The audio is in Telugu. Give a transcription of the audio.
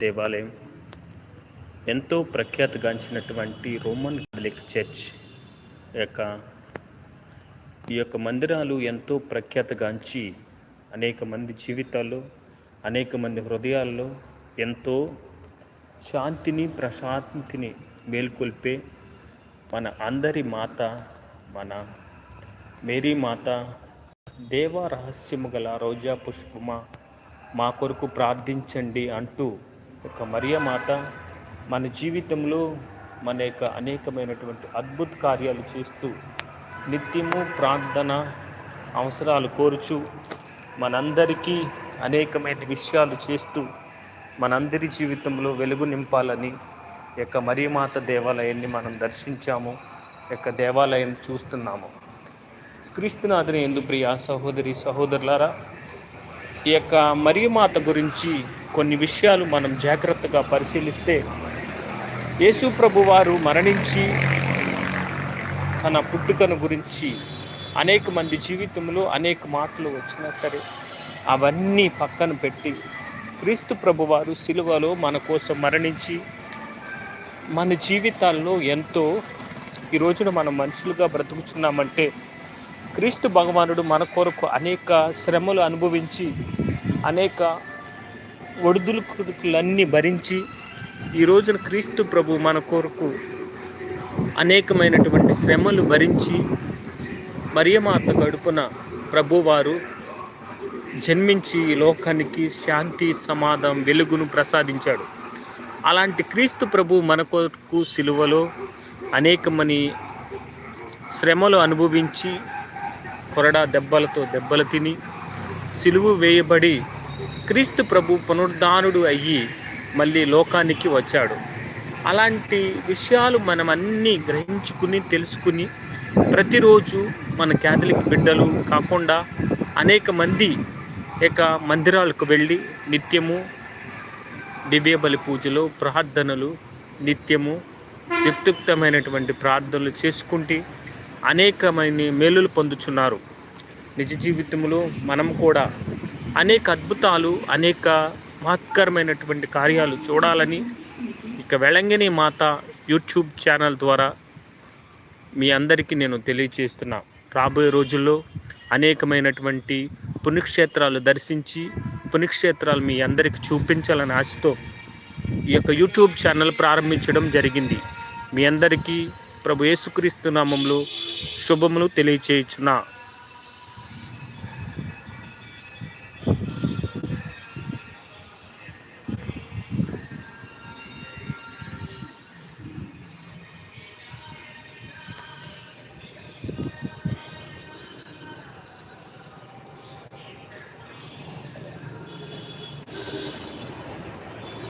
దేవాలయం. ఎంతో ప్రఖ్యాతిగాంచినటువంటి రోమన్ కథలిక్ చర్చ్ యొక్క ఈ యొక్క మందిరాలు ఎంతో ప్రఖ్యాతిగాంచి అనేక మంది జీవితాల్లో అనేక మంది హృదయాల్లో ఎంతో శాంతిని ప్రశాంతిని మేల్కొల్పే మన అందరి మాత మన మేరీ మాత దేవ రహస్యము గల రోజా పుష్పమా మా కొరకు ప్రార్థించండి అంటూ ఒక మరియమాత మన జీవితంలో మన యొక్క అనేకమైనటువంటి అద్భుత కార్యాలు చేస్తూ నిత్యము ప్రార్థన అవసరాలు కోరుచు మనందరికీ అనేకమైన విషయాలు చేస్తూ మనందరి జీవితంలో వెలుగు నింపాలని యొక్క మరియమాత దేవాలయాన్ని మనం దర్శించాము యొక్క దేవాలయం చూస్తున్నాము. క్రీస్తునాథుని ఎందు ప్రియ సహోదరి సహోదరులారా ఈ యొక్క మరియమాత గురించి కొన్ని విషయాలు మనం జాగ్రత్తగా పరిశీలిస్తే యేసు ప్రభు వారు మరణించి తన పుట్టుకను గురించి అనేక మంది జీవితంలో అనేక మాటలు వచ్చినా సరే అవన్నీ పక్కన పెట్టి క్రీస్తు ప్రభువారు సిలువలో మన కోసం మరణించి మన జీవితాల్లో ఎంతో ఈ రోజున మనం మనుషులుగా బ్రతుకుతున్నామంటే క్రీస్తు భగవానుడు మన కొరకు అనేక శ్రమలు అనుభవించి అనేక ఒడిదుడుకులన్నీ భరించి ఈ రోజున క్రీస్తు ప్రభు మన కొరకు అనేకమైనటువంటి శ్రమలు భరించి మరియమాత గడుపున ప్రభువారు జన్మించి ఈ లోకానికి శాంతి సమాధం వెలుగును ప్రసాదించాడు. అలాంటి క్రీస్తు ప్రభు మన కొరకు సిలువలో అనేకమని శ్రమలు అనుభవించి కొరడా దెబ్బలతో దెబ్బలు తిని సిలువు వేయబడి క్రీస్తు ప్రభు పునరుద్ధానుడు అయ్యి మళ్ళీ లోకానికి వచ్చాడు. అలాంటి విషయాలు మనం అన్నీ గ్రహించుకుని తెలుసుకుని ప్రతిరోజు మన క్యాథలిక్ బిడ్డలు కాకుండా అనేక మంది ఇక మందిరాలకు వెళ్ళి నిత్యము దివ్యబలి పూజలు ప్రార్థనలు నిత్యము యుక్తుక్తమైనటువంటి ప్రార్థనలు చేసుకుంటే అనేకమైన మేలులు పొందుచున్నారు. నిజ జీవితంలో మనం కూడా అనేక అద్భుతాలు అనేక మహత్కరమైనటువంటి కార్యాలు చూడాలని ఇక వెళంగిని మాత యూట్యూబ్ ఛానల్ ద్వారా మీ అందరికీ నేను తెలియచేస్తున్నా. రాబోయే రోజుల్లో అనేకమైనటువంటి పుణ్యక్షేత్రాలు దర్శించి పుణ్యక్షేత్రాలు మీ అందరికీ చూపించాలని ఆశతో ఈ యొక్క యూట్యూబ్ ఛానల్ ప్రారంభించడం జరిగింది. మీ అందరికీ ప్రభు యేసుక్రీస్తు నామంలో శుభములు తెలియచేయుచున్నా.